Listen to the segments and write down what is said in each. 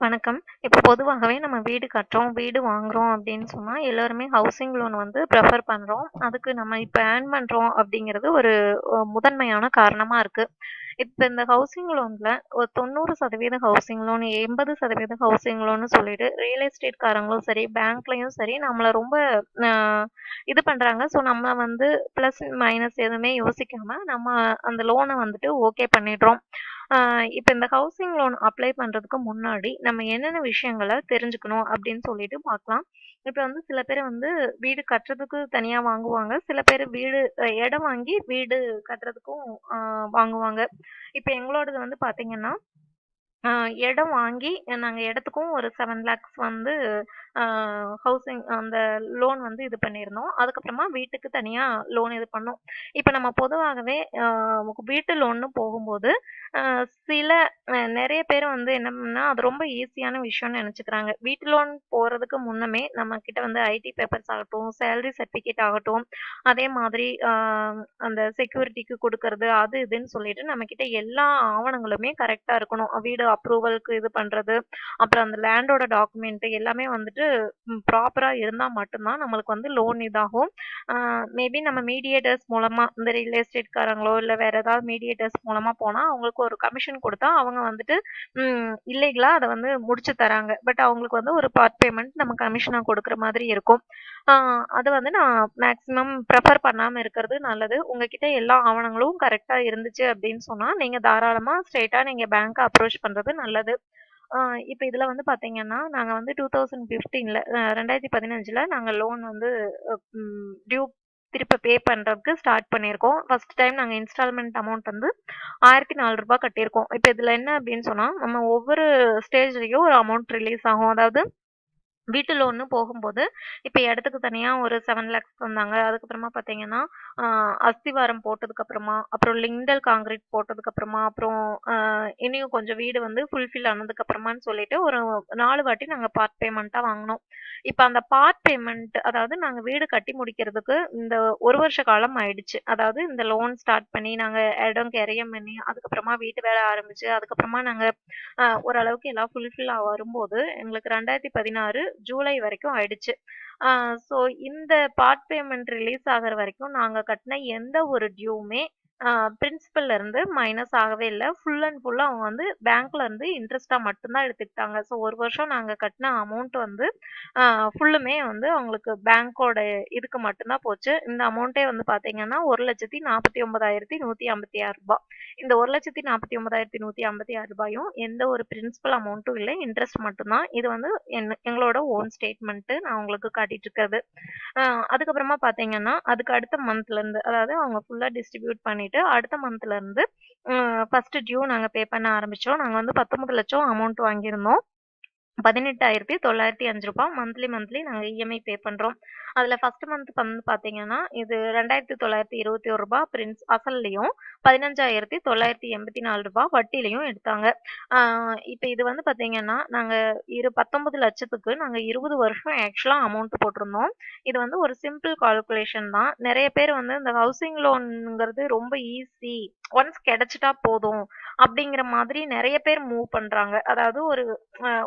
வணக்கம். இப்போ பொதுவாகவே நம்ம வீடு கட்டுறோம், வீடு வாங்குறோம் அப்படின்னு சொன்னா, எல்லாருமே ஹவுசிங் லோன் வந்து ப்ரிஃபர் பண்றோம். அதுக்கு நம்ம இப்ப ஏர்ன் பண்றோம் அப்படிங்கிறது ஒரு முதன்மையான காரணமா இருக்கு. இப்ப இந்த ஹவுசிங் லோன்ல ஒரு 90% ஹவுசிங் லோன், 80% ஹவுசிங் லோன்னு சொல்லிட்டு ரியல் எஸ்டேட் காரங்களும் சரி, பேங்க்லயும் சரி நம்மள ரொம்ப இது பண்றாங்க. ஸோ நம்ம வந்து பிளஸ், மைனஸ் எதுவுமே யோசிக்காம நம்ம அந்த லோனை வந்துட்டு ஓகே பண்ணிடுறோம். இப்போ இந்த ஹவுசிங் லோன் அப்ளை பண்றதுக்கு முன்னாடி நம்ம என்னென்ன விஷயங்களை தெரிஞ்சுக்கணும் அப்படின்னு சொல்லிட்டு பார்க்கலாம். இப்ப வந்து சில பேர் வந்து வீடு கட்டுறதுக்கு தனியா வாங்குவாங்க. சில பேர் வீடு இடம் வாங்கி வீடு கட்டுறதுக்கும் வாங்குவாங்க. இப்ப எங்களோடது வந்து பார்த்தீங்கன்னா, இடம் வாங்கி நாங்க இடத்துக்கும் ஒரு செவன் லேக்ஸ் வந்து ஹவுசிங் அந்த லோன் வந்து இது பண்ணியிருந்தோம். அதுக்கப்புறமா வீட்டுக்கு தனியாக லோன் இது பண்ணோம். இப்போ நம்ம பொதுவாகவே வீட்டு லோன்னு போகும்போது, சில நிறைய பேர் வந்து என்னன்னா, அது ரொம்ப ஈஸியான விஷயம்னு நினச்சிக்கிறாங்க வீட்டு லோன் போகிறதுக்கு முன்னமே நம்ம கிட்ட வந்து ஐடி பேப்பர்ஸ் ஆகட்டும், சேலரி சர்டிஃபிகேட் ஆகட்டும், அதே மாதிரி அந்த செக்யூரிட்டிக்கு கொடுக்கறது அது இதுன்னு சொல்லிட்டு நம்மகிட்ட எல்லா ஆவணங்களுமே கரெக்டாக இருக்கணும். வீடு அப்ரூவலுக்கு இது பண்ணுறது அப்புறம் அந்த லேண்டோட டாக்குமெண்ட் எல்லாமே வந்துட்டு ப்ராப்பராக இருந்தால் மட்டும்தான் நம்மளுக்கு வந்து லோன் இதாகும். மேபி நம்ம மீடியேட்டர்ஸ் மூலமாக இந்த ரியல் எஸ்டேட்காரங்களோ இல்லை வேறு ஏதாவது மீடியேட்டர்ஸ் மூலமாக போனால் அவங்களுக்கு ஒரு கமிஷன் கொடுத்தா அவங்க வந்துட்டு இல்லைங்களா அதை வந்து முடிச்சு தராங்க. பட் அவங்களுக்கு வந்து ஒரு பார்ட் பேமெண்ட் நம்ம கமிஷனாக கொடுக்குற மாதிரி இருக்கும். அது வந்து நான் மேக்ஸிமம் ப்ரிஃபர் பண்ணாமல் இருக்கிறது நல்லது. உங்ககிட்ட எல்லா ஆவணங்களும் கரெக்டாக இருந்துச்சு அப்படின்னு சொன்னால் நீங்கள் தாராளமாக ஸ்ட்ரெயிட்டாக நீங்கள் பேங்க்கை அப்ரோச் பண்ணுறது நல்லது. இப்போ இதில் வந்து பார்த்தீங்கன்னா, நாங்கள் வந்து டூ தௌசண்ட் ஃபிஃப்டீனில் ரெண்டாயிரத்தி பதினஞ்சில் நாங்கள் லோன் வந்து டியூ திருப்ப பே பண்ணுறதுக்கு ஸ்டார்ட் பண்ணியிருக்கோம். ஃபர்ஸ்ட் டைம் நாங்கள் இன்ஸ்டால்மெண்ட் அமௌண்ட் வந்து ஆயிரத்தி நாலு ரூபாய் கட்டியிருக்கோம். இப்போ இதில் என்ன அப்படின்னு சொன்னால் நம்ம ஒவ்வொரு ஸ்டேஜ்லேயும் ஒரு அமௌண்ட் ரிலீஸ் ஆகும். அதாவது வீட்டு லோன்னு போகும்போது, இப்போ இடத்துக்கு தனியாக ஒரு செவன் லேக்ஸ் தந்தாங்க. அதுக்கப்புறமா பார்த்தீங்கன்னா, அஸ்திவாரம் போட்டதுக்கப்புறமா அப்புறம் லிண்டல் காங்கிரீட் போட்டதுக்கப்புறமா அப்புறம் இனியும் கொஞ்சம் வீடு வந்து ஃபுல்ஃபில் ஆனதுக்கப்புறமான்னு சொல்லிட்டு ஒரு நாலு வாட்டி நாங்கள் பார்ட் பேமெண்ட்டாக வாங்கினோம் இப்போ அந்த பார்ட் பேமெண்ட் அதாவது நாங்கள் வீடு கட்டி முடிக்கிறதுக்கு இந்த ஒரு வருஷ காலம் ஆயிடுச்சு. அதாவது இந்த லோன் ஸ்டார்ட் பண்ணி நாங்கள் இடம் கெரியம் பண்ணி, அதுக்கப்புறமா வீட்டு வேலை ஆரம்பிச்சு, அதுக்கப்புறமா நாங்கள் ஓரளவுக்கு எல்லாம் ஃபுல்ஃபில் வரும்போது, எங்களுக்கு 2016 ஜூலை வரைக்கும் ஆயிடுச்சு. ஸோ இந்த பார்ட் பேமெண்ட் ரிலீஸ் ஆகிற வரைக்கும் நாங்கள் கட்டின எந்த ஒரு டியூமே அ இருந்து மைனஸ் ஆகவே இல்லை ஃபுல் அண்ட் ஃபுல்லாக அவங்க வந்து பேங்க்ல இருந்து மட்டும்தான் எடுத்துக்கிட்டாங்க. ஸோ ஒரு வருஷம் நாங்கள் கட்டின அமௌண்ட் வந்து ஃபுல்லுமே வந்து அவங்களுக்கு பேங்க்கோட இதுக்கு மட்டும்தான் போச்சு. இந்த அமௌண்ட்டே வந்து பார்த்தீங்கன்னா, ரூ. 1,49,156 இந்த ஒரு லட்சத்தி நாற்பத்தி ஒன்பதாயிரத்தி நூற்றி ஐம்பத்தி ஆறு ரூபாயும் எந்த ஒரு பிரின்சிபல் அமௌண்ட்டும் இல்லை இன்ட்ரெஸ்ட் மட்டும் தான். இது வந்து என் எங்களோட ஓன் ஸ்டேட்மெண்ட்டு நான் உங்களுக்கு காட்டிட்டு இருக்கிறது. அதுக்கப்புறமா பார்த்தீங்கன்னா, அதுக்கு அடுத்த மந்த்லேருந்து அதாவது அவங்க ஃபுல்லாக டிஸ்ட்ரிபியூட் பண்ணி பண்ணிட்டு அடுத்த மந்த்ல இருந்து ஃபர்ஸ்ட் டியூ நாங்க பே பண்ண ஆரம்பிச்சோம். நாங்க வந்து 19,00,000 அமௌண்ட் வாங்கியிருந்தோம். பதினெட்டாயிரத்தி தொள்ளாயிரத்தி அஞ்சு ரூபாய் மந்த்லி மந்த்லி நாங்க இஎம்ஐ பே பண்றோம். அதில் ஃபர்ஸ்ட் மந்த் வந்து பார்த்தீங்கன்னா, இது ரெண்டாயிரத்தி தொள்ளாயிரத்தி இருபத்தி ஒரு ரூபா பிரின்ஸ் அசல்லயும், ரூ. 15,984 வட்டியிலயும் எடுத்தாங்க. இப்போ இது வந்து பார்த்தீங்கன்னா, நாங்கள் இரு பத்தொன்போது லட்சத்துக்கு நாங்கள் இருபது வருஷம் ஆக்சுவலாக அமௌண்ட் போட்டிருந்தோம். இது வந்து ஒரு சிம்பிள் கால்குலேஷன் தான். நிறைய பேர் வந்து இந்த ஹவுசிங் லோனுங்கிறது ரொம்ப ஈஸி. ஒன்ஸ் கிடைச்சிட்டா போதும். அப்படிங்கிற மாதிரி நிறைய பேர் மூவ் பண்றாங்க. அதாவது ஒரு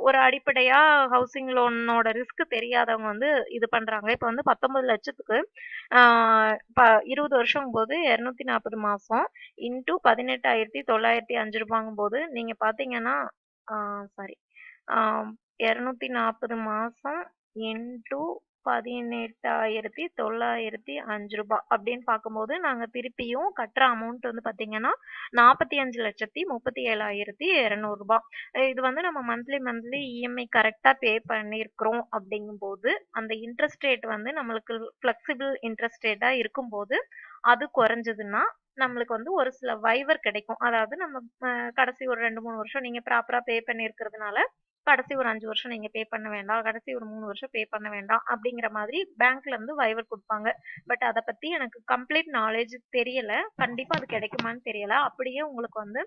ஒரு அடிப்படையா ஹவுசிங் லோனோட ரிஸ்க் தெரியாதவங்க வந்து இது பண்றாங்க. இப்போ வந்து வந்து பத்தொன்பது லட்சத்துக்கு இருபது வருஷம் போது இருநூத்தி நாற்பது மாசம் இன்டூ பதினெட்டாயிரத்தி தொள்ளாயிரத்தி அஞ்சு ரூபாங்கும் போது நீங்க பாத்தீங்கன்னா சாரி இருநூத்தி நாற்பது மாசம் இன்டூ பதினெட்டாயிரத்தி தொள்ளாயிரத்தி அஞ்சு ரூபாய் அப்படின்னு பார்க்கும்போது, நாங்க திருப்பியும் கட்டுற அமௌண்ட் வந்து பார்த்தீங்கன்னா, ரூ. 45,37,200 இது வந்து நம்ம மந்த்லி மந்த்லி இஎம்ஐ கரெக்டாக பே பண்ணியிருக்கிறோம் அப்படிங்கும்போது, அந்த இன்ட்ரெஸ்ட் ரேட் வந்து நம்மளுக்கு ஃப்ளெக்சிபிள் இன்ட்ரெஸ்ட் ரேட்டா இருக்கும்போது, அது குறைஞ்சதுன்னா, நம்மளுக்கு வந்து ஒரு சில வைவர் கிடைக்கும். அதாவது நம்ம கடைசி ஒரு 2, 3 வருஷம் நீங்க ப்ராப்பரா பே பண்ணியிருக்கிறதுனால, கடைசி ஒரு அஞ்சு வருஷம் நீங்க பே பண்ண வேண்டாம். கடைசி ஒரு மூணு வருஷம் பே பண்ண வேண்டாம். அப்படிங்கிற மாதிரி பேங்க்ல இருந்து வைவர் கொடுப்பாங்க பட் அதை பத்தி எனக்கு கம்ப்ளீட் நாலேஜ் தெரியல. கண்டிப்பா அது கிடைக்குமான்னு தெரியல. அப்படியே உங்களுக்கு வந்து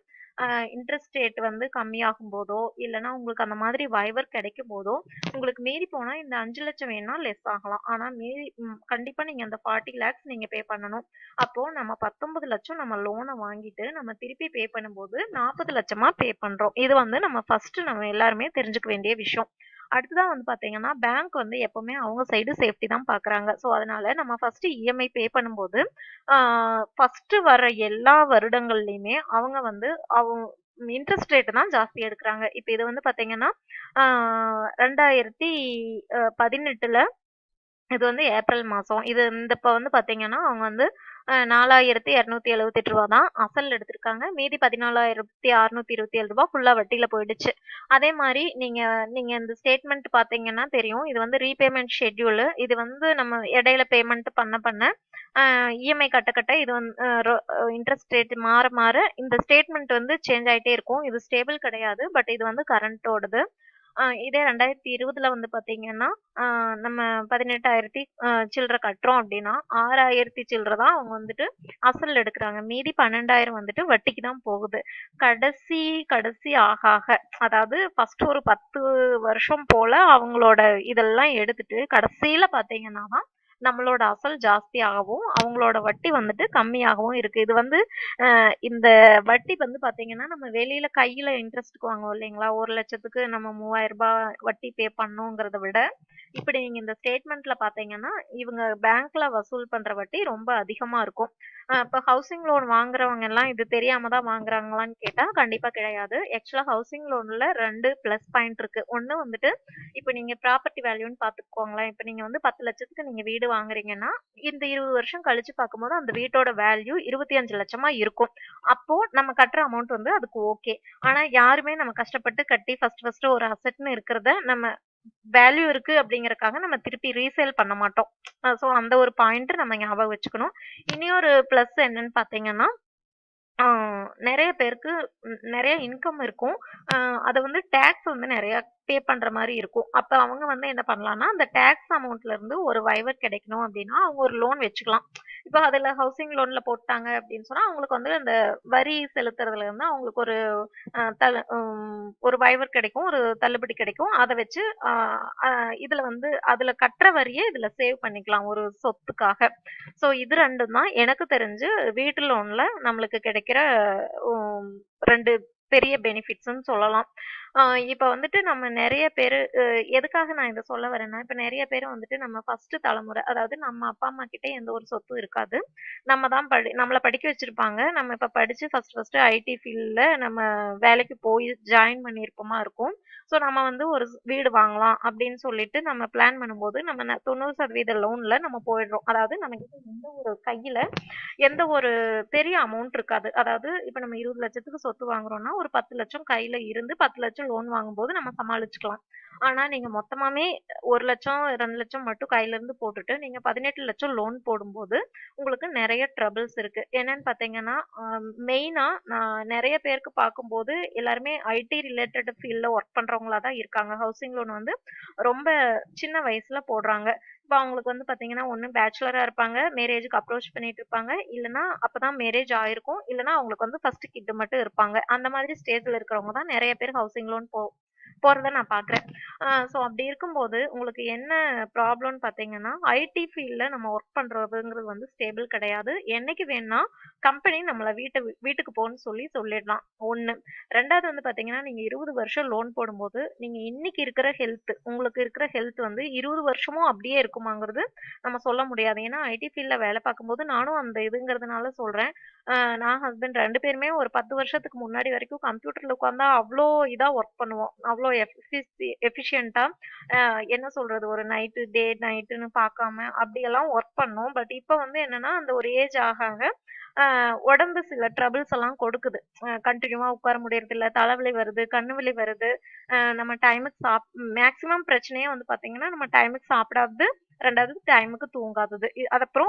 இன்ட்ரெஸ்ட் ரேட் வந்து கம்மியாகும் போதோ இல்லைன்னா உங்களுக்கு அந்த மாதிரி வைவர் கிடைக்கும் போதோ உங்களுக்கு மீறி போனா இந்த அஞ்சு லட்சம் வேணா லெஸ் ஆகலாம். ஆனா மீறி கண்டிப்பாக கண்டிப்பா நீங்க அந்த 40 லேக்ஸ் நீங்க பே பண்ணணும். அப்போ நம்ம 19,00,000 நம்ம லோனை வாங்கிட்டு, நம்ம திருப்பி பே பண்ணும்போது 40,00,000 பே பண்றோம். இது வந்து நம்ம ஃபர்ஸ்ட் நம்ம எல்லாருமே தெரிஞ்சுக்கணும். தெரிஞ்சுக்க வேண்டிய விஷயம். அடுத்ததான் வந்து பாத்தீங்கன்னா பேங்க் வந்து எப்பவுமே அவங்க சைடு சேஃப்டி தான் பாக்குறாங்க. ஸோ அதனால நம்ம ஃபர்ஸ்ட் இஎம்ஐ பே பண்ணும்போது ஃபர்ஸ்ட் வர எல்லா வருடங்கள்லையுமே அவங்க வந்து அவங்க இன்ட்ரெஸ்ட் ரேட் தான் ஜாஸ்தி எடுக்கிறாங்க. இப்போ இது வந்து பார்த்தீங்கன்னா ரெண்டாயிரத்தி பதினெட்டில் பதினெட்டுல இது வந்து ஏப்ரல் மாதம் இது இந்த இப்போ வந்து பார்த்தீங்கன்னா அவங்க வந்து நாலாயிரத்தி இரநூத்தி எழுவத்தெட்டு ரூபா தான் அசல் எடுத்திருக்காங்க. மீதி பதினாலாயிரத்தி அறுநூத்தி இருபத்தி ஏழு ரூபா ஃபுல்லாக வட்டியில் போயிடுச்சு. அதே மாதிரி நீங்கள் நீங்கள் இந்த ஸ்டேட்மெண்ட் பார்த்தீங்கன்னா தெரியும். இது வந்து ரீபேமெண்ட் ஷெட்யூலு இது வந்து நம்ம இடையில பேமெண்ட் பண்ண பண்ண இஎம்ஐ கட்ட கட்ட இது வந்து இன்ட்ரெஸ்ட் ரேட் மாற மாற இந்த ஸ்டேட்மெண்ட் வந்து சேஞ்ச் ஆகிட்டே இருக்கும். இது ஸ்டேபிள் கிடையாது பட் இது வந்து கரண்ட்டோடது இதே ரெண்டாயிரத்தி இருபதுல வந்து பாத்தீங்கன்னா நம்ம பதினெட்டாயிரத்தி சில்லறை சில்லற கட்டுறோம் அப்படின்னா ஆறாயிரத்தி சில்லற தான் அவங்க வந்துட்டு அசல் எடுக்கிறாங்க. மீதி பன்னெண்டாயிரம் வந்துட்டு வட்டிக்கு தான் போகுது. கடைசி கடைசி ஆக ஆக அதாவது ஃபர்ஸ்ட் ஒரு பத்து வருஷம் போல அவங்களோட இதெல்லாம் எடுத்துட்டு கடைசியில பாத்தீங்கன்னா தான் நம்மளோட அசல் ஜாஸ்தியாகவும் அவங்களோட வட்டி வந்துட்டு கம்மியாகவும் இருக்கு. இது வந்து இந்த வட்டி வந்து பாத்தீங்கன்னா நம்ம வெளியில கையில இன்ட்ரெஸ்ட்க்கு வாங்குவோம் இல்லைங்களா? ஒரு லட்சத்துக்கு நம்ம மூவாயிரம் ரூபாய் வட்டி பே பண்ணோங்கிறத விட இப்படி நீங்க இந்த ஸ்டேட்மெண்ட்ல பாத்தீங்கன்னா இவங்க பேங்க்ல வசூல் பண்ற வட்டி ரொம்ப அதிகமா இருக்கும். இப்போ இப்ப ஹவுசிங் லோன் வாங்குறவங்க எல்லாம் இது தெரியாம தான் வாங்குறாங்களான்னு கேட்டா கண்டிப்பா கிடையாது. ஆக்சுவலா ஹவுசிங் லோன்ல ரெண்டு பிளஸ் பாயிண்ட் இருக்கு. ஒண்ணு வந்துட்டு இப்ப நீங்க ப்ராப்பர்ட்டி வேல்யூன்னு பாத்துக்கோங்களேன். இப்ப நீங்க வந்து பத்து லட்சத்துக்கு நீங்க வீடு வாங்குறீங்கன்னா இந்த இருபது வருஷம் கழிச்சு பார்க்கும்போது அந்த வீட்டோட வேல்யூ இருபத்தி அஞ்சு லட்சமா இருக்கும். அப்போ நம்ம கட்டுற அமௌண்ட் வந்து அதுக்கு ஓகே ஆனா யாருமே நம்ம கஷ்டப்பட்டு கட்டி ஃபர்ஸ்ட் ஃபர்ஸ்ட் ஒரு அசெட்னு இருக்கிறத நம்ம வேல்யூ இருக்கு அப்படிங்கறக்காக நம்ம திருப்பி ரீசேல் பண்ண மாட்டோம். ஸோ அந்த ஒரு பாயிண்ட் நம்ம ஞாபகம் வச்சுக்கணும். இனியொரு ப்ளஸ் என்னன்னு பாத்தீங்கன்னா ஆஹ் நிறைய பேருக்கு நிறைய இன்கம் இருக்கும். ஆஹ் அதை வந்து டேக்ஸ் வந்து நிறைய பே பண்ணுற மாதிரி இருக்கும். அப்போ அவங்க வந்து என்ன பண்ணலாம்னா அந்த டேக்ஸ் அமௌண்ட்லேருந்து ஒரு வைவர் கிடைக்கணும் அப்படின்னா அவங்க ஒரு லோன் வச்சுக்கலாம். இப்போ அதில் ஹவுசிங் லோனில் போட்டாங்க அப்படின்னு சொன்னால் அவங்களுக்கு வந்து அந்த வரி செலுத்துறதுலேருந்து அவங்களுக்கு ஒரு ஆஹ் தள்ளு- ஒரு வைவர் கிடைக்கும் ஒரு தள்ளுபடி கிடைக்கும். அதை வச்சு இதில் வந்து அதில் கட்டுற வரியை இதில் சேவ் பண்ணிக்கலாம் ஒரு சொத்துக்காக. ஸோ இது ரெண்டும் தான் எனக்கு தெரிஞ்சு வீட்டு லோனில் நம்மளுக்கு கிடைக்கிற ரெண்டு பெரிய பெனிஃபிட்ஸ்னு சொல்லலாம். இப்போ வந்துட்டு நம்ம நிறைய பேர் எதுக்காக நான் இதை சொல்ல வரேன்னா இப்போ நிறைய பேர் வந்துட்டு நம்ம ஃபர்ஸ்ட் தலைமுறை அதாவது நம்ம அப்பா அம்மா கிட்டே எந்த ஒரு சொத்தும் இருக்காது. நம்ம தான் படி நம்மளை படிக்க வச்சிருப்பாங்க. நம்ம இப்போ படித்து ஃபர்ஸ்ட் ஃபர்ஸ்ட் ஐடி ஃபீல்டில் நம்ம வேலைக்கு போய் ஜாயின் பண்ணியிருப்போமா இருக்கும். ஸோ நம்ம வந்து ஒரு வீடு வாங்கலாம் அப்படின்னு சொல்லிட்டு நம்ம பிளான் பண்ணும்போது நம்ம தொண்ணூறு சதவீத லோனில் நம்ம போயிடுறோம். அதாவது நமக்கு எந்த ஒரு கையில் எந்த ஒரு பெரிய அமௌண்ட் இருக்காது. அதாவது இப்போ நம்ம இருபது லட்சத்துக்கு சொத்து வாங்குறோம்னா ஒரு பத்து லட்சம் கையில் இருந்து பத்து லட்சம் லோன் வாங்கும்போது நம்ம சமாளிச்சுக்கலாம். ஆனா நீங்க மொத்தமாவே ஒரு லட்சம் ரெண்டு லட்சம் மட்டும் கையில இருந்து போட்டுட்டு நீங்க பதினெட்டு லட்சம் லோன் போடும்போது உங்களுக்கு நிறைய ட்ரபிள்ஸ் இருக்கு. என்னன்னு பாத்தீங்கன்னா மெயினா நான் நிறைய பேருக்கு பார்க்கும்போது எல்லாருமே ஐடி ரிலேட்டட் ஃபீல்ட்ல ஒர்க் பண்றவங்களா தான் இருக்காங்க. ஹவுசிங் லோன் வந்து ரொம்ப சின்ன வயசுல போடுறாங்க. இப்போ அவங்களுக்கு வந்து பார்த்தீங்கன்னா ஒன்று பேச்சுலராக இருப்பாங்க மேரேஜுக்கு அப்ரோச் பண்ணிட்டு இருப்பாங்க. இல்லைன்னா அப்பதான் மேரேஜ் ஆயிருக்கும். இல்லைன்னா அவங்களுக்கு வந்து ஃபர்ஸ்ட் கிட்டு மட்டும் இருப்பாங்க. அந்த மாதிரி ஸ்டேஜில் இருக்கிறவங்க தான் நிறைய பேர் ஹவுசிங் லோன் போ போறத நான் பாக்குறேன். ஸோ அப்படி இருக்கும்போது உங்களுக்கு என்ன ப்ராப்ளம்னு பார்த்தீங்கன்னா ஐடி ஃபீல்டில் நம்ம ஒர்க் பண்றதுங்கிறது வந்து ஸ்டேபிள் கிடையாது. என்னைக்கு வேணா கம்பெனி நம்மளை வீட்டை வீட்டுக்கு போகணும்னு சொல்லி சொல்லிடலாம். ஒன்று ரெண்டாவது வந்து பார்த்தீங்கன்னா நீங்கள் இருபது வருஷம் லோன் போடும்போது நீங்கள் இன்னைக்கு இருக்கிற ஹெல்த் உங்களுக்கு இருக்கிற ஹெல்த் வந்து இருபது வருஷமும் அப்படியே இருக்குமாங்கிறது நம்ம சொல்ல முடியாது. ஏன்னா ஐடி ஃபீல்டில் வேலை பார்க்கும்போது நானும் அந்த இதுங்கிறதுனால சொல்கிறேன் நான் ஹஸ்பண்ட் ரெண்டு பேருமே ஒரு பத்து வருஷத்துக்கு முன்னாடி வரைக்கும் கம்ப்யூட்டரில் உட்காந்தா அவ்வளோ இதாக ஒர்க் பண்ணுவோம். அவ்வளோ எஃபிஷியண்டா என்ன சொல்கிறது ஒரு நைட்டு டே நைட்டுன்னு பார்க்காம அப்படியெல்லாம் ஒர்க் பண்ணோம். பட் இப்போ வந்து என்னென்னா அந்த ஒரு ஏஜ் ஆக ஆக உடம்பு சில ட்ரபிள்ஸ் எல்லாம் கொடுக்குது. கண்டினியூவா உட்கார முடியறதில்ல தலைவலி வருது கண்ணு வலி வருது. நம்ம டைமுக்கு சாப் மேக்சிமம் பிரச்சனையே வந்து பாத்தீங்கன்னா நம்ம டைமுக்கு சாப்பிடாது. ரெண்டாவது டைமுக்கு தூங்காதது. இ-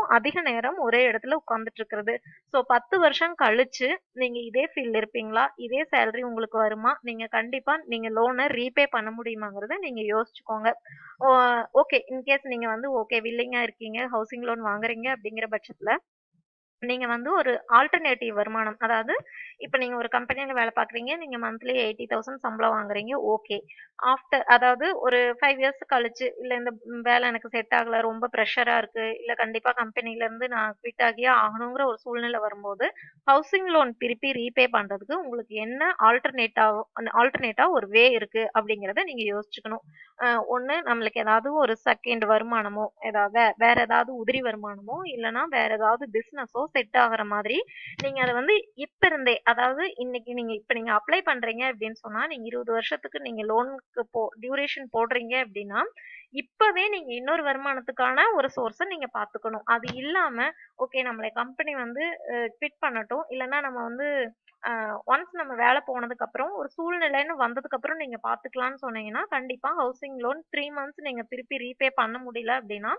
அதிக நேரம் ஒரே இடத்துல உட்காந்துட்டு இருக்கிறது ஸோ பத்து வருஷம் கழிச்சு நீங்க இதே ஃபீல்ட் இருப்பீங்களா? இதே சேலரி உங்களுக்கு வருமா? நீங்க கண்டிப்பா நீங்க லோனை ரீபே பண்ண முடியுமாங்கிறத நீங்க யோசிச்சுக்கோங்க. ஓகே இன்கேஸ் நீங்க வந்து ஓகே வில்லிங்கா இருக்கீங்க ஹவுசிங் லோன் வாங்குறீங்க அப்படிங்கிற பட்சத்துல நீங்க வந்து ஒரு ஆல்டர்னேட்டிவ் வருமானம். அதாவது இப்போ நீங்க ஒரு கம்பெனியில் வேலை பார்க்குறீங்க நீங்க மந்த்லி எயிட்டி தௌசண்ட் சம்பளம் வாங்குறீங்க ஓகே ஆஃப்டர் அதாவது ஒரு ஃபைவ் இயர்ஸ் கழிச்சு இல்ல இந்த வேலை எனக்கு செட் ஆகல ரொம்ப ப்ரெஷரா இருக்கு இல்ல கண்டிப்பா கம்பெனில இருந்து நான் குவிட் ஆகியே ஆகணுங்கிற ஒரு சூழ்நிலை வரும்போது ஹவுசிங் லோன் திருப்பி ரீபே பண்றதுக்கு உங்களுக்கு என்ன ஆல்டர்னேட்டா ஆல்டர்னேட்டா ஒரு வே இருக்கு அப்படிங்கறத நீங்க யோசிச்சுக்கணும். ஒன்று ஒண்ணு நம்மளுக்கு ஏதாவது ஒரு செகண்ட் வருமானமோ ஏதாவது வேறு வேற ஏதாவது உதிரி வருமானமோ இல்லைன்னா வேற ஏதாவது பிசினஸோ செட் ஆகுற மாதிரி நீங்கள் அதை வந்து இப்போ இருந்தே அதாவது இன்னைக்கு நீங்கள் இப்போ நீங்கள் அப்ளை பண்ணுறீங்க அப்படின்னு சொன்னால் நீங்கள் இருபது வருஷத்துக்கு நீங்கள் லோனுக்கு போ டியூரேஷன் போடுறீங்க அப்படின்னா இப்போவே நீங்கள் இன்னொரு வருமானத்துக்கான ஒரு சோர்ஸை நீங்கள் பார்த்துக்கணும் அது இல்லாமல் ஓகே நம்மளை கம்பெனி வந்து குவிட் பண்ணட்டும். இல்லைன்னா நம்ம வந்து ஒன்ஸ் நம்ம வேலை போனதுக்கு அப்புறம் ஒரு சூழ்நிலைன்னு வந்ததுக்கு அப்புறம் நீங்க பாத்துக்கலாம்னு சொன்னீங்கன்னா கண்டிப்பா ஹவுசிங் லோன் த்ரீ மந்த்ஸ் நீங்க திருப்பி ரீபே பண்ண முடியல அப்படின்னா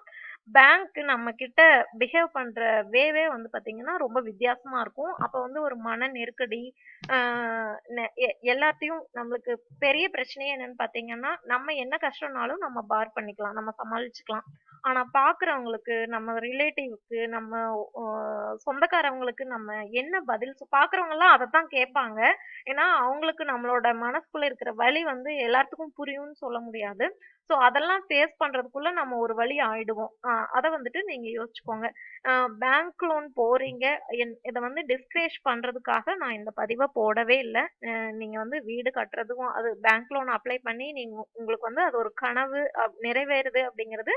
பேங்க் நம்ம கிட்ட பிஹேவ் பண்ற வேவே வந்து பாத்தீங்கன்னா ரொம்ப வித்தியாசமா இருக்கும். அப்ப வந்து ஒரு மன நெருக்கடி ஆஹ் எல்லாத்தையும் நம்மளுக்கு பெரிய பிரச்சனையே என்னன்னு பாத்தீங்கன்னா நம்ம என்ன கஷ்டம்னாலும் நம்ம பார் பண்ணிக்கலாம் நம்ம சமாளிச்சுக்கலாம். ஆனா பாக்குறவங்களுக்கு நம்ம ரிலேட்டிவ்க்கு நம்ம சொந்தக்காரவங்களுக்கு நம்ம என்ன பதில் பாக்குறவங்க எல்லாம் அதைத்தான் கேட்பாங்க. ஏன்னா அவங்களுக்கு நம்மளோட மனசுக்குள்ள இருக்கிற வலி வந்து எல்லாத்துக்கும் புரியும்னு சொல்ல முடியாது. சோ அதெல்லாம் ஃபேஸ் பண்றதுக்குள்ள நம்ம ஒரு வழி ஆயிடுவோம். அதை வந்துட்டு நீங்க யோசிச்சுக்கோங்க. பேங்க் லோன் போறீங்க. என்- இதை வந்து டிஸ்கரேஜ் பண்றதுக்காக நான் இந்த பதிவை போடவே இல்லை. நீங்க வந்து வீடு கட்டுறதுக்கும் அது பேங்க் லோன் அப்ளை பண்ணி நீங்க உங்களுக்கு வந்து அது ஒரு கனவு அப்- நிறைவேறுது அப்படிங்கிறது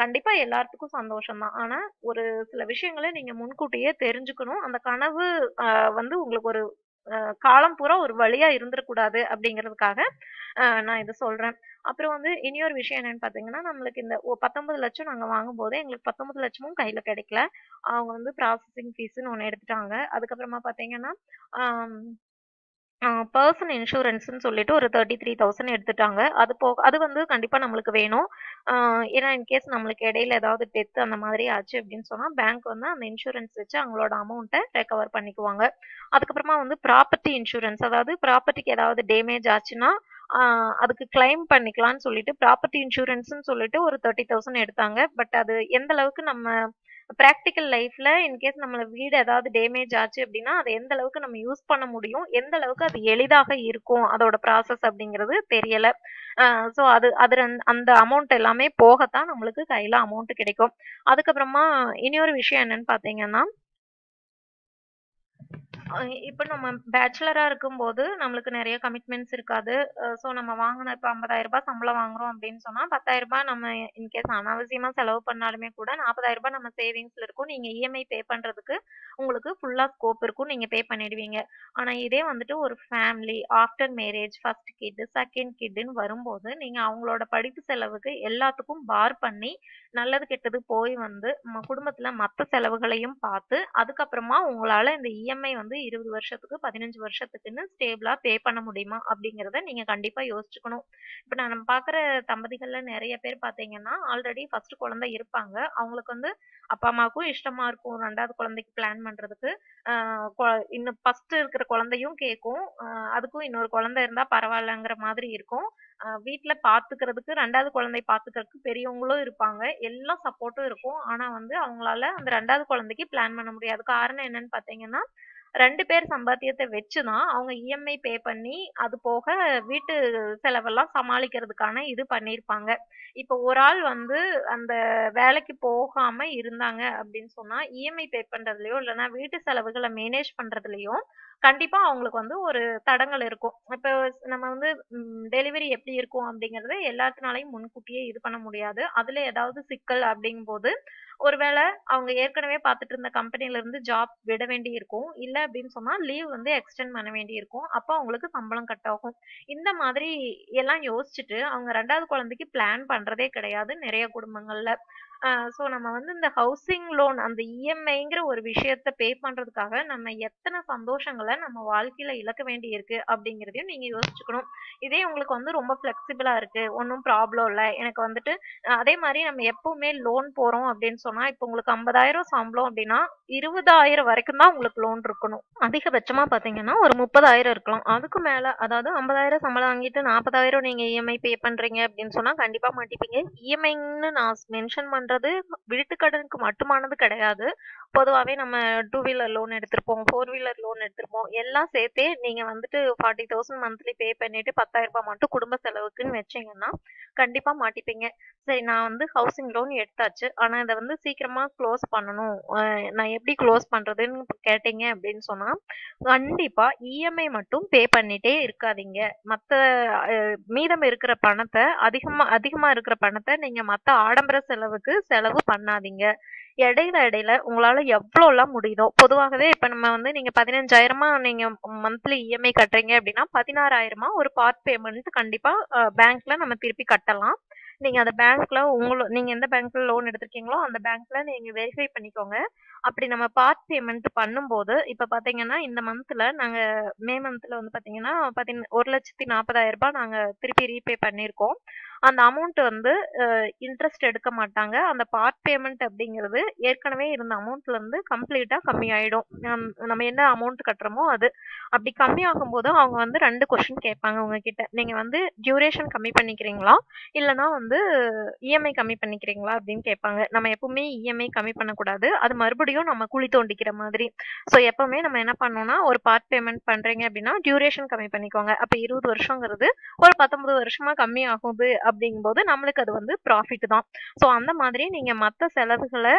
கண்டிப்பா எல்லாத்துக்கும் சந்தோஷம் தான் ஆனா ஒரு சில விஷயங்களை நீங்க முன்கூட்டியே தெரிஞ்சுக்கணும். அந்த கனவு வந்து உங்களுக்கு ஒரு காலம் பூரா ஒரு வழியா இருந்துடக்கூடாது அப்படிங்கிறதுக்காக நான் இதை சொல்றேன். அப்புறம் வந்து இனியொரு விஷயம் என்னன்னு பாத்தீங்கன்னா நம்மளுக்கு இந்த பத்தொன்பது லட்சம் நாங்க வாங்கும் போதே எங்களுக்கு பத்தொன்பது லட்சமும் கையில கிடைக்கல. அவங்க வந்து ப்ராசஸிங் ஃபீஸ்ன்னு ஒன்று எடுத்துட்டாங்க. அதுக்கப்புறமா பாத்தீங்கன்னா பர்சன் இன்சூரன்ஸ்னு சொல்லிட்டு ஒரு தேர்ட்டி த்ரீ தௌசண்ட் எடுத்துட்டாங்க. அது போக அது வந்து கண்டிப்பா நம்மளுக்கு வேணும். ஏன்னா இன்கேஸ் நம்மளுக்கு இடையில ஏதாவது டெத் அந்த மாதிரி ஆச்சு அப்படின்னு சொன்னா பேங்க் வந்து அந்த இன்சூரன்ஸ் வச்சு அவங்களோட அமௌண்ட்டை ரெக்கவர் பண்ணிக்குவாங்க. அதுக்கப்புறமா வந்து ப்ராப்பர்ட்டி இன்சூரன்ஸ் அதாவது ப்ராப்பர்ட்டிக்கு ஏதாவது டேமேஜ் ஆச்சுன்னா அதுக்கு கிளைம் பண்ணிக்கலாம்னு சொல்லிட்டு ப்ராப்பர்ட்டி இன்சூரன்ஸ்னு சொல்லிட்டு ஒரு தேர்ட்டி தௌசண்ட் எடுத்தாங்க. பட் அது எந்த அளவுக்கு நம்ம ப்ராக்டிக்கல் லைஃப்ல இன்கேஸ் நம்மள வீடு ஏதாவது டேமேஜ் ஆச்சு அப்படின்னா அதை எந்த அளவுக்கு நம்ம யூஸ் பண்ண முடியும்? எந்த அளவுக்கு அது எளிதாக இருக்கும்? அதோட ப்ராசஸ் அப்படிங்கிறது தெரியல. ஸோ அது அது அந்த அமௌண்ட் எல்லாமே போகத்தான் நம்மளுக்கு கையில அமௌண்ட் கிடைக்கும். அதுக்கப்புறமா இனி ஒரு விஷயம் என்னன்னு பாத்தீங்கன்னா இப்போ நம்ம பேச்சுலராக இருக்கும்போது நம்மளுக்கு நிறைய கமிட்மெண்ட்ஸ் இருக்காது. ஸோ நம்ம வாங்கின இப்போ ஐம்பதாயிரம் ரூபாய் சம்பளம் வாங்குறோம் அப்படின்னு சொன்னால் பத்தாயிரம் ரூபாய் நம்ம இன்கேஸ் அனாவசியமாக செலவு பண்ணாலுமே கூட நாற்பதாயிரம் ரூபாய் நம்ம சேவிங்ஸில் இருக்கும். நீங்கள் இஎம்ஐ பே பண்ணுறதுக்கு உங்களுக்கு ஃபுல்லாக ஸ்கோப் இருக்கும். நீங்கள் பே பண்ணிடுவீங்க. ஆனால் இதே வந்துட்டு ஒரு family after marriage first kid second கிட்டுன்னு வரும்போது நீங்கள் அவங்களோட படிப்பு செலவுக்கு எல்லாத்துக்கும் பார் பண்ணி நல்லது கெட்டது போய் வந்து நம்ம குடும்பத்தில் மற்ற செலவுகளையும் பார்த்து அதுக்கப்புறமா உங்களால் இந்த இஎம்ஐ வந்து இருபது வருஷத்துக்கு பதினஞ்சு வருஷத்துக்குன்னு ஸ்டேபிளா பே பண்ண முடியுமா அப்படிங்கறத நீங்க கண்டிப்பா யோசிச்சுக்கணும். இப்ப நான் நம்ம பாக்குற தம்பதிகள்ல நிறைய பேர் பாத்தீங்கன்னா ஆல்ரெடி ஃபர்ஸ்ட் குழந்தை இருப்பாங்க. அவங்களுக்கு வந்து அப்பா அம்மாவுக்கும் இஷ்டமா இருக்கும். ரெண்டாவது குழந்தைக்கு பிளான் பண்றதுக்கு. இன்னும் ஃபர்ஸ்ட் இருக்கிற குழந்தையும் கேட்கும் அதுக்கும் இன்னொரு குழந்தை இருந்தா பரவாயில்லங்கிற மாதிரி இருக்கும். வீட்டுல பாத்துக்கிறதுக்கு ரெண்டாவது குழந்தை பாத்துக்கிறதுக்கு பெரியவங்களும் இருப்பாங்க. எல்லா சப்போர்ட்டும் இருக்கும். ஆனா வந்து அவங்களால அந்த ரெண்டாவது குழந்தைக்கு பிளான் பண்ண முடியாது. காரணம் என்னன்னு பாத்தீங்கன்னா ரெண்டு பேர் சம்பாத்தியத்தை வச்சுதான் அவங்க இஎம்ஐ பே பண்ணி அது போக வீட்டு செலவெல்லாம் சமாளிக்கிறதுக்கான இது பண்ணியிருப்பாங்க. இப்போ ஒரு ஆள் வந்து அந்த வேலைக்கு போகாம இருந்தாங்க அப்படின்னு சொன்னா இஎம்ஐ பே பண்றதுலயோ இல்லைன்னா வீட்டு செலவுகளை மேனேஜ் பண்றதுலயோ கண்டிப்பா அவங்களுக்கு வந்து ஒரு தடங்கல் இருக்கும். இப்போ நம்ம வந்து டெலிவரி எப்படி இருக்கும் அப்படிங்கறத எல்லாத்தினாலையும் முன்கூட்டியே இது பண்ண முடியாது. அதுல ஏதாவது சிக்கல் அப்படிங்கும்போது ஒருவேளை அவங்க ஏற்கனவே பார்த்துட்டு இருந்த கம்பெனில இருந்து ஜாப் விட வேண்டி இருக்கும். இல்ல அப்படின்னு சொன்னா லீவ் வந்து எக்ஸ்டெண்ட் பண்ண வேண்டி இருக்கும். அப்போ அவங்களுக்கு சம்பளம் கட் ஆகும். இந்த மாதிரி எல்லாம் யோசிச்சுட்டு அவங்க ரெண்டாவது குழந்தைக்கு பிளான் பண்றதே கிடையாது நிறைய குடும்பங்கள்ல. ஸோ நம்ம வந்து இந்த ஹவுசிங் லோன் அந்த இஎம்ஐங்கிற ஒரு விஷயத்த பே பண்ணுறதுக்காக நம்ம எத்தனை சந்தோஷங்களை நம்ம வாழ்க்கையில் இழக்க வேண்டி இருக்கு அப்படிங்கிறதையும் நீங்கள் யோசிச்சுக்கணும். இதே உங்களுக்கு வந்து ரொம்ப ஃப்ளெக்சிபிளாக இருக்குது ஒன்றும் ப்ராப்ளம் இல்லை. எனக்கு வந்துட்டு அதே மாதிரி நம்ம எப்போவுமே லோன் போகிறோம் அப்படின்னு சொன்னால் இப்போ உங்களுக்கு ஐம்பதாயிரம் சம்பளம் அப்படின்னா இருபதாயிரம் வரைக்கும் தான் உங்களுக்கு லோன் இருக்கணும். அதிகபட்சமாக பார்த்தீங்கன்னா ஒரு முப்பதாயிரம் இருக்கலாம். அதுக்கு மேலே அதாவது ஐம்பதாயிரம் சம்பளம் வாங்கிட்டு நாற்பதாயிரம் நீங்கள் இஎம்ஐ பே பண்ணுறீங்க அப்படின்னு சொன்னால் கண்டிப்பாக மாட்டிப்பீங்க. இஎம்ஐன்னு நான் மென்ஷன் பண்ணுற பண்றது வீட்டுக்கடனுக்கு மட்டுமானது கிடையாது. பொதுவாகவே நம்ம டூ வீலர் லோன் எடுத்திருப்போம் ஃபோர் வீலர் லோன் எடுத்திருப்போம். எல்லாம் சேர்த்தே நீங்கள் வந்துட்டு ஃபார்ட்டி தௌசண்ட் மந்த்லி பே பண்ணிட்டு பத்தாயிரம் ரூபாய் மட்டும் குடும்ப செலவுக்குன்னு வச்சீங்கன்னா கண்டிப்பாக மாட்டிப்பீங்க. சரி நான் வந்து ஹவுசிங் லோன் எடுத்தாச்சு. ஆனால் இதை வந்து சீக்கிரமாக க்ளோஸ் பண்ணணும். நான் எப்படி க்ளோஸ் பண்ணுறதுன்னு கேட்டீங்க அப்படின்னு சொன்னால் கண்டிப்பாக இஎம்ஐ மட்டும் பே பண்ணிட்டே இருக்காதீங்க. மற்ற மீதம் இருக்கிற பணத்தை அதிகமாக அதிகமாக இருக்கிற பணத்தை நீங்கள் மற்ற ஆடம்பர செலவுக்கு செலவு பண்ணாதீங்க. இடையில இடையில உங்களால எவ்வளோலாம் முடியுதோ பொதுவாகவே இப்போ நம்ம வந்து நீங்க பதினஞ்சாயிரமா நீங்க மந்த்லி இஎம்ஐ கட்டுறீங்க அப்படின்னா பதினாறாயிரமா ஒரு பார்ட் பேமெண்ட் கண்டிப்பா பேங்க்ல நம்ம திருப்பி கட்டலாம். நீங்க அந்த பேங்க்ல உங்களோ நீங்க எந்த பேங்க்ல லோன் எடுத்திருக்கீங்களோ அந்த பேங்க்ல நீங்க வெரிஃபை பண்ணிக்கோங்க. அப்படி நம்ம பார்ட் பேமெண்ட் பண்ணும்போது இப்ப பாத்தீங்கன்னா இந்த மந்த்ல நாங்க மே மந்த்ல வந்து பாத்தீங்கன்னா பதின ஒரு லட்சத்தி நாற்பதாயிரம் ரூபாய் நாங்க திருப்பி ரீபே பண்ணிருக்கோம் அந்த அமௌண்ட் வந்து இன்ட்ரெஸ்ட் எடுக்க மாட்டாங்க. அந்த பார்ட் பேமெண்ட் அப்படிங்கிறது ஏற்கனவே இருந்த அமௌண்ட்ல இருந்து கம்ப்ளீட்டா கம்மி ஆயிடும். நம்- நம்ம என்ன அமௌண்ட் கட்டுறோமோ அது. அப்படி கம்மி ஆகும்போது அவங்க வந்து ரெண்டு கொஸ்டின் கேட்பாங்க உங்ககிட்ட. நீங்க வந்து டியூரேஷன் கம்மி பண்ணிக்கிறீங்களா? இல்லைன்னா வந்து இஎம்ஐ கம்மி பண்ணிக்கிறீங்களா? அப்படின்னு கேட்பாங்க. நம்ம எப்பவுமே இஎம்ஐ கம்மி பண்ணக்கூடாது. அது மறுபடியும் நம்ம குழி தோண்டிக்கிற மாதிரி. ஸோ எப்பவுமே நம்ம என்ன பண்ணோம்னா ஒரு பார்ட் பேமெண்ட் பண்றீங்க அப்படின்னா டியூரேஷன் கம்மி பண்ணிக்கோங்க. அப்ப இருபது வருஷங்கிறது ஒரு பத்தொன்பது வருஷமா கம்மி ஆகுது அப்படிங்கும்போது நம்மளுக்கு அது வந்து ப்ராஃபிட் தான். ஸோ அந்த மாதிரி நீங்க மற்ற செலவுகளை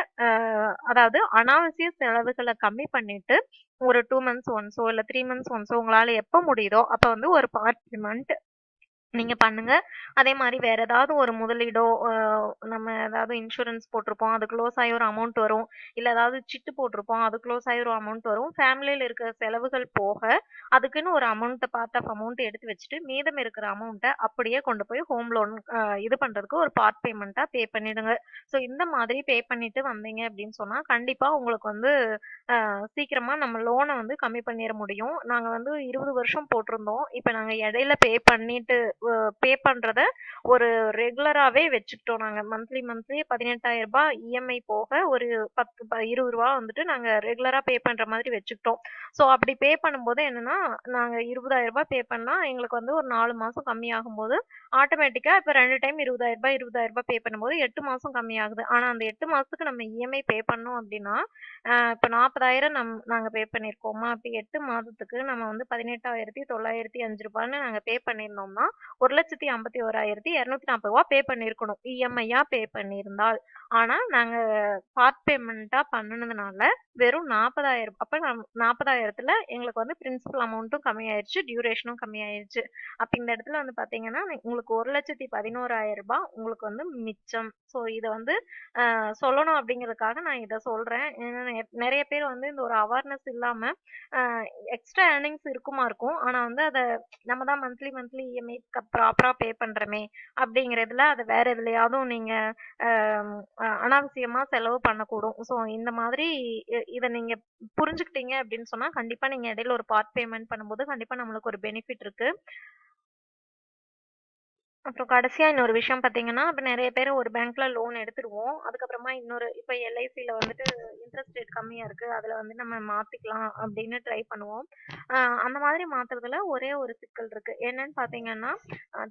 அதாவது அனாவசிய செலவுகளை கம்மி பண்ணிட்டு ஒரு டூ மந்த்ஸ் ஒன்ஸோ இல்லை த்ரீ மந்த்ஸ் ஒன்ஸோ உங்களால எப்போ முடியுதோ அப்போ வந்து ஒரு பார்ட் பேமெண்ட் நீங்கள் பண்ணுங்கள் அதே மாதிரி வேற ஏதாவது ஒரு முதலீடோ நம்ம ஏதாவது இன்சூரன்ஸ் போட்டிருப்போம். அது க்ளோஸ் ஆகி ஒரு அமௌண்ட் வரும். இல்லை ஏதாவது சிட்டு போட்டிருப்போம். அது க்ளோஸ் ஆகி ஒரு அமௌண்ட் வரும். ஃபேமிலியில் இருக்கிற செலவுகள் போக அதுக்குன்னு ஒரு அமௌண்ட்டை பார்ட் ஆஃப் அமௌண்ட் எடுத்து வச்சுட்டு மீதம் இருக்கிற அமௌண்ட்டை அப்படியே கொண்டு போய் ஹோம் லோன் இது பண்ணுறதுக்கு ஒரு பார்ட் பேமெண்ட்டாக பே பண்ணிடுங்க. ஸோ இந்த மாதிரி பே பண்ணிட்டு வந்தீங்க அப்படின்னு சொன்னால் கண்டிப்பாக உங்களுக்கு வந்து சீக்கிரமாக நம்ம லோனை வந்து கம்மி பண்ணிட முடியும். நாங்கள் வந்து இருபது வருஷம் போட்டிருந்தோம். இப்போ நாங்கள் இடையில பே பண்ணிட்டு பே பண்ணுறத ஒரு ரெகுலராகவே வச்சுக்கிட்டோம் நாங்கள் மந்த்லி மந்த்லி பதினெட்டாயிரம் ரூபாய் இஎம்ஐ போக ஒரு பத்து ப- இருபது ரூபா வந்துட்டு நாங்கள் ரெகுலராக பே பண்ணுற மாதிரி வச்சுக்கிட்டோம். ஸோ அப்படி பே பண்ணும்போது என்னன்னா நாங்கள் இருபதாயிரம் ரூபாய் பே பண்ணால் எங்களுக்கு வந்து ஒரு நாலு மாதம் கம்மியாகும் போது ஆட்டோமேட்டிக்காக இப்போ ரெண்டு டைம் இருபதாயிரம் ரூபாய் இருபதாயிரம் ரூபாய் பே பண்ணும்போது எட்டு மாதம் கம்மியாகுது. ஆனால் அந்த எட்டு மாதத்துக்கு நம்ம இஎம்ஐ பே பண்ணோம் அப்படின்னா இப்போ நாற்பதாயிரம் நம் நாங்கள் பே பண்ணியிருக்கோமா இப்போ எட்டு மாதத்துக்கு நம்ம வந்து பதினெட்டாயிரத்தி தொள்ளாயிரத்தி அஞ்சு ரூபான்னு நாங்கள் பே பண்ணியிருந்தோம்னா ஒரு லட்சத்தி ஐம்பத்தி ஓராயிரத்தி இரநூத்தி நாற்பது ரூபா பே பண்ணியிருக்கணும் இஎம்ஐயா பே பண்ணியிருந்தால். ஆனால் நாங்கள் பார்ட் பேமெண்ட்டாக பண்ணுனதுனால வெறும் நாற்பதாயிரம் அப்போ நான் நாற்பதாயிரத்துல எங்களுக்கு வந்து பிரின்சிபல் அமௌண்ட்டும் கம்மியாயிருச்சு டியூரேஷனும் கம்மியாயிருச்சு. அப்போ இந்த இடத்துல வந்து பார்த்தீங்கன்னா உங்களுக்கு ஒரு லட்சத்தி பதினோராயிரம் ரூபாய் உங்களுக்கு வந்து மிச்சம். ஸோ இதை வந்து சொல்லணும் அப்படிங்கிறதுக்காக நான் இதை சொல்கிறேன் ஏன்னா நிறைய பேர் வந்து இந்த ஒரு அவேர்னஸ் இல்லாமல் எக்ஸ்ட்ரா ஏர்னிங்ஸ் இருக்குமா இருக்கும். ஆனால் வந்து அதை நம்ம தான் மந்த்லி மந்த்லி இஎம்ஐ ப்ராப்பராக பே பண்ணுறோமே அப்படிங்கிறதுல அதை வேற எதுலையாவதும் நீங்கள் அனாவசியமாக செலவு பண்ணக்கூடும். ஸோ இந்த மாதிரி இதை நீங்க புரிஞ்சுக்கிட்டீங்க அப்படின்னு சொன்னா கண்டிப்பா நீங்க இடையில ஒரு பார்ட் பேமெண்ட் பண்ணும்போது கண்டிப்பா நம்மளுக்கு ஒரு பெனிஃபிட் இருக்கு. அப்புறம் கடைசியாக இன்னொரு விஷயம் பார்த்தீங்கன்னா இப்போ நிறைய பேர் ஒரு பேங்க்கில் லோன் எடுத்துருவோம். அதுக்கப்புறமா இன்னொரு இப்போ எல்ஐசியில் வந்துட்டு இன்ட்ரெஸ்ட் ரேட் கம்மியாக இருக்குது அதில் வந்து நம்ம மாற்றிக்கலாம் அப்படின்னு ட்ரை பண்ணுவோம். அந்த மாதிரி மாற்றுறதுல ஒரே ஒரு சிக்கல் இருக்குது என்னன்னு பார்த்தீங்கன்னா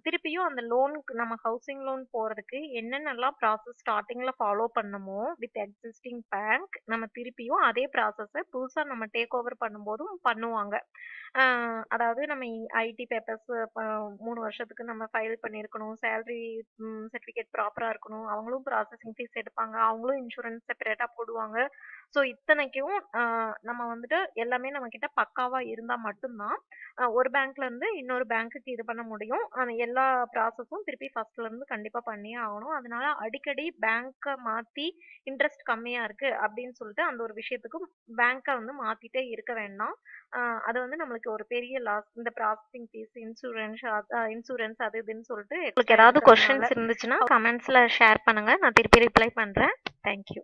திருப்பியும் அந்த லோனுக்கு நம்ம ஹவுசிங் லோன் போகிறதுக்கு என்னென்னலாம் ப்ராசஸ் ஸ்டார்டிங்கில் ஃபாலோ பண்ணமோ வித் எக்ஸிஸ்டிங் பேங்க் நம்ம திருப்பியும் அதே ப்ராசஸை புதுசாக நம்ம டேக் ஓவர் பண்ணும்போதும் பண்ணுவாங்க. அதாவது நம்ம ஐடி பேப்பர்ஸ் மூணு வருஷத்துக்கு நம்ம ஃபைல் பண்ணி இருக்கணும் சேலரி சர்டிஃபிகேட் ப்ராப்பரா இருக்கணும். அவங்களும் ப்ராசஸிங் ஃபீஸ் எடுப்பாங்க. அவங்களும் இன்சூரன்ஸ் செப்பரேட்டா போடுவாங்க. ஸோ இத்தனைக்கும் நம்ம வந்துட்டு எல்லாமே நம்ம கிட்ட பக்காவா இருந்தா மட்டும்தான் ஒரு பேங்க்ல இருந்து இன்னொரு பேங்க்குக்கு இது பண்ண முடியும். அந்த எல்லா ப்ராசஸும் திருப்பி ஃபர்ஸ்ட்ல இருந்து கண்டிப்பா பண்ணியே ஆகணும். அதனால அடிக்கடி பேங்க்கை மாத்தி இன்ட்ரெஸ்ட் கம்மியா இருக்கு அப்படின்னு சொல்லிட்டு அந்த ஒரு விஷயத்துக்கு பேங்க்கை வந்து மாத்திட்டே இருக்க வேண்டாம். அது வந்து நம்மளுக்கு ஒரு பெரிய லாஸ் இந்த ப்ராசஸிங் ஃபீஸ் இன்சூரன்ஸ் இன்சூரன்ஸ் அது இதுன்னு சொல்லிட்டு உங்களுக்கு ஏதாவது கொஸ்டின்ஸ் இருந்துச்சுன்னா கமெண்ட்ஸ்ல ஷேர் பண்ணுங்க. நான் திருப்பி ரிப்ளை பண்றேன். தேங்க்யூ